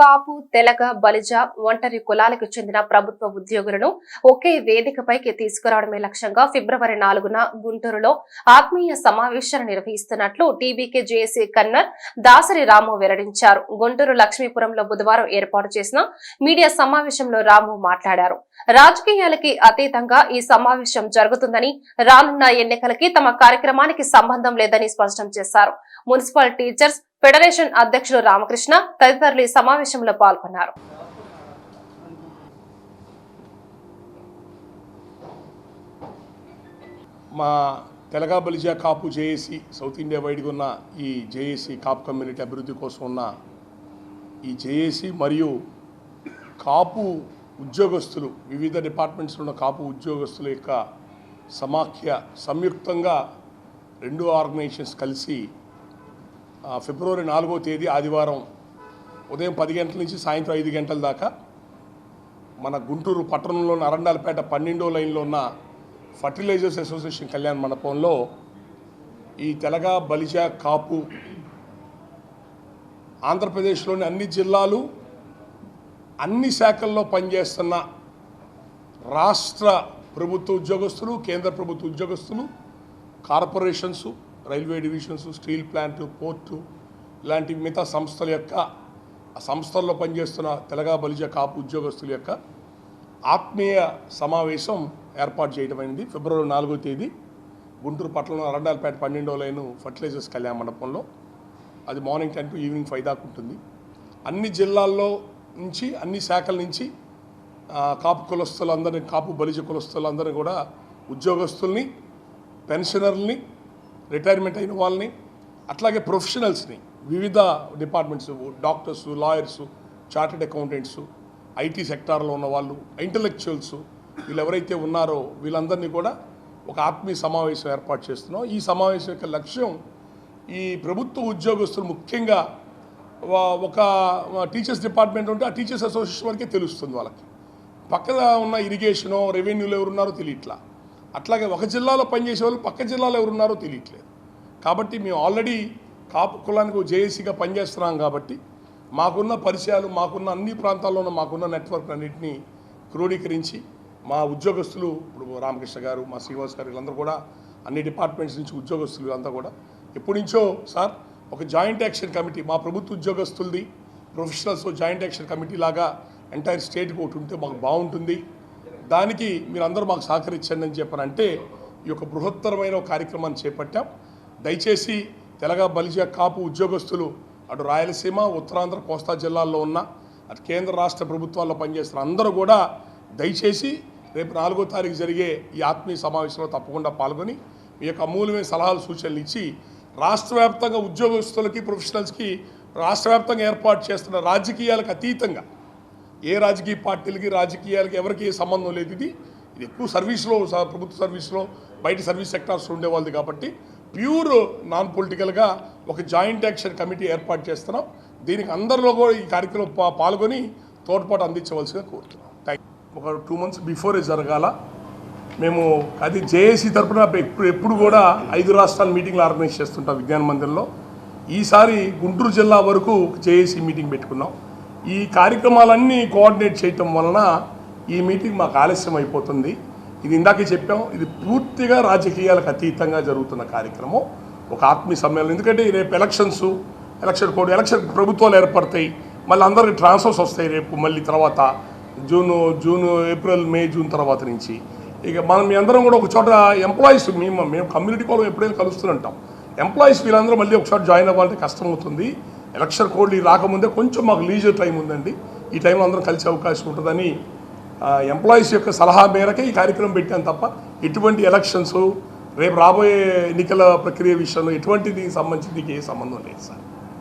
కాపు తెలగ బలిజ ఒంటరి కులాలకు చెందిన ప్రభుత్వ ఉద్యోగులను ఒకే వేదికపైకి తీసుకురావడమే లక్ష్యంగా ఫిబ్రవరి నాలుగున గుంటూరులో ఆత్మీయ సమావేశాలు నిర్వహిస్తున్నట్లు TBK JAC convener Dasari Ramu వెల్లడించారు. గుంటూరు లక్ష్మీపురంలో బుధవారం ఏర్పాటు చేసిన మీడియా సమావేశంలో రాము మాట్లాడారు. రాజకీయాలకి అతీతంగా ఈ సమావేశం జరుగుతుందని రానున్న ఎన్నికలకి తమ కార్యక్రమానికి సంబంధం లేదని స్పష్టం చేశారు. మున్సిపల్ టీచర్స్ ఫెడరేషన్ అధ్యక్షులు రామకృష్ణ తదితరులు ఈ సమావేశంలో పాల్గొన్నారు. మా Telaga Balija Kapu JAC south India వైడ్గా ఉన్న ఈ జేఏసీ కాపు కమ్యూనిటీ అభివృద్ధి కోసం ఉన్న ఈ జేఏసీ మరియు కాపు ఉద్యోగస్తులు వివిధ డిపార్ట్మెంట్స్లో ఉన్న కాపు ఉద్యోగస్తుల యొక్క సమాఖ్య సంయుక్తంగా రెండు ఆర్గనైజేషన్స్ కలిసి ఫిబ్రవరి నాలుగో తేదీ ఆదివారం ఉదయం పది గంటల నుంచి సాయంత్రం ఐదు గంటల దాకా మన గుంటూరు పట్టణంలోని అరండాలపేట పన్నెండో లైన్లో ఉన్న ఫర్టిలైజర్స్ అసోసియేషన్ కళ్యాణ మండపంలో ఈ తెలగ బలిజ కాపు ఆంధ్రప్రదేశ్లోని అన్ని జిల్లాలు అన్ని శాఖల్లో పనిచేస్తున్న రాష్ట్ర ప్రభుత్వ ఉద్యోగస్తులు కేంద్ర ప్రభుత్వ ఉద్యోగస్తులు corporations railway divisions steel plant port ఇలాంటి మిగతా సంస్థల యొక్క సంస్థల్లో పనిచేస్తున్న తెలగా బలిజ కాపు ఉద్యోగస్తుల యొక్క ఆత్మీయ సమావేశం ఏర్పాటు చేయడమైంది ఫిబ్రవరి నాలుగో తేదీ గుంటూరు పట్టణంలో అరండాలపేట పన్నెండో లైను ఫర్టిలైజర్స్ కళ్యాణ మండపంలో. అది morning ten to evening five దాకా ఉంటుంది. అన్ని జిల్లాల్లో నుంచి అన్ని శాఖల నుంచి కాపు కులస్తులందరినీ కాపు బలిజ కులస్తులందరినీ కూడా ఉద్యోగస్తుల్ని పెన్షనర్ని రిటైర్మెంట్ అయిన వాళ్ళని అట్లాగే ప్రొఫెషనల్స్ని వివిధ departments doctors lawyers chartered accountants IT సెక్టార్లో ఉన్న వాళ్ళు ఇంటలెక్చువల్స్ వీళ్ళు ఎవరైతే ఉన్నారో వీళ్ళందరినీ కూడా ఒక ఆత్మీయ సమావేశం ఏర్పాటు చేస్తున్నాం. ఈ సమావేశం యొక్క లక్ష్యం ఈ ప్రభుత్వ ఉద్యోగస్తులు ముఖ్యంగా ఒక టీచర్స్ డిపార్ట్మెంట్ ఉంటే ఆ టీచర్స్ అసోసియేషన్ వరకే తెలుస్తుంది వాళ్ళకి. పక్కన ఉన్న ఇరిగేషనో రెవెన్యూలో ఎవరున్నారో తెలియట్లా. అట్లాగే ఒక జిల్లాలో పనిచేసే వాళ్ళు పక్క జిల్లాలో ఎవరున్నారో తెలియట్లేదు. కాబట్టి మేము ఆల్రెడీ కాపు కులానికి జేఏసీగా పనిచేస్తున్నాం కాబట్టి మాకున్న పరిచయాలు మాకున్న అన్ని ప్రాంతాల్లోనూ మాకున్న నెట్వర్క్ అన్నింటినీ క్రోడీకరించి మా ఉద్యోగస్తులు ఇప్పుడు రామకృష్ణ గారు మా శ్రీనివాస్ గారు వీళ్ళందరూ కూడా అన్ని డిపార్ట్మెంట్స్ నుంచి ఉద్యోగస్తులు వీళ్ళంతా కూడా ఎప్పటి నుంచో సార్ ఒక జాయింట్ యాక్షన్ కమిటీ మా ప్రభుత్వ ఉద్యోగస్తులది ప్రొఫెషనల్స్ జాయింట్ యాక్షన్ కమిటీ లాగా ఎంటైర్ స్టేట్కి ఒకటి ఉంటే మాకు బాగుంటుంది. దానికి మీరందరూ మాకు సహకరించండి అని చెప్పనంటే ఈ యొక్క బృహత్తరమైన కార్యక్రమాన్ని చేపట్టాం. దయచేసి తెలంగాణ బలిజ కాపు ఉద్యోగస్తులు అటు రాయలసీమ ఉత్తరాంధ్ర కోస్తా జిల్లాల్లో ఉన్న అటు కేంద్ర రాష్ట్ర ప్రభుత్వాల్లో పనిచేస్తున్న అందరూ కూడా దయచేసి రేపు నాలుగో తారీఖు జరిగే ఈ ఆత్మీయ సమావేశంలో తప్పకుండా పాల్గొని మీ యొక్క అమూల్యమైన సలహాలు సూచనలు ఇచ్చి రాష్ట్ర వ్యాప్తంగా ఉద్యోగస్తులకి ప్రొఫెషనల్స్కి రాష్ట్ర వ్యాప్తంగా ఏర్పాటు చేస్తున్న రాజకీయాలకు అతీతంగా ఏ రాజకీయ పార్టీలకి రాజకీయాలకి ఎవరికి ఏ సంబంధం లేదు ఇది. ఇది ఎక్కువ సర్వీస్లో ప్రభుత్వ సర్వీస్లో బయట సర్వీస్ సెక్టార్స్ ఉండేవాళ్ళది కాబట్టి ప్యూర్ నాన్ పొలిటికల్గా ఒక జాయింట్ యాక్షన్ కమిటీ ఏర్పాటు చేస్తున్నాం. దీనికి అందరిలో కూడా ఈ కార్యక్రమం పాల్గొని తోడ్పాటు అందించవలసిగా కోరుతున్నాం. థ్యాంక్ ఒక టూ మంత్స్ బిఫోరే జరగాల. మేము అది జేఏసీ తరఫున ఎప్పుడు ఎప్పుడు కూడా ఐదు రాష్ట్రాల మీటింగ్లు ఆర్గనైజ్ చేస్తుంటాం విజ్ఞాన మందిరంలో. ఈసారి గుంటూరు జిల్లా వరకు జేఏసీ మీటింగ్ పెట్టుకున్నాం. ఈ కార్యక్రమాలన్నీ కోఆర్డినేట్ చేయటం వలన ఈ మీటింగ్ మాకు ఆలస్యం అయిపోతుంది. ఇది ఇందాకే చెప్పాం ఇది పూర్తిగా రాజకీయాలకు అతీతంగా జరుగుతున్న కార్యక్రమం. ఒక ఆత్మీయ సమ్మేళనం. ఎందుకంటే రేపు ఎలక్షన్స్ ఎలక్షన్ కోడ్ ఎలక్షన్ ప్రభుత్వాలు ఏర్పడతాయి. మళ్ళీ అందరికి ట్రాన్స్ఫర్స్ వస్తాయి రేపు మళ్ళీ తర్వాత June June April May June తర్వాత నుంచి. ఇక మనం మీ అందరం కూడా ఒక చోట ఎంప్లాయీస్ మేము మేము కమ్యూనిటీ కోసం ఎప్పుడైనా కలుస్తుంటాం ఎంప్లాయీస్ వీళ్ళందరూ మళ్ళీ ఒకసారి జాయిన్ అవ్వాలంటే కష్టం అవుతుంది ఎలక్షన్ కోడ్లు రాకముందే కొంచెం మాకు లీజర్ టైం ఉందండి. ఈ టైంలో అందరం కలిసే అవకాశం ఉంటుందని ఎంప్లాయీస్ యొక్క సలహా మేరకే ఈ కార్యక్రమం పెట్టాను తప్ప ఎటువంటి ఎలక్షన్స్ రేపు రాబోయే ఎన్నికల ప్రక్రియ విషయంలో ఎటువంటి దీనికి సంబంధించి దీనికి ఏ సంబంధం లేదు సార్.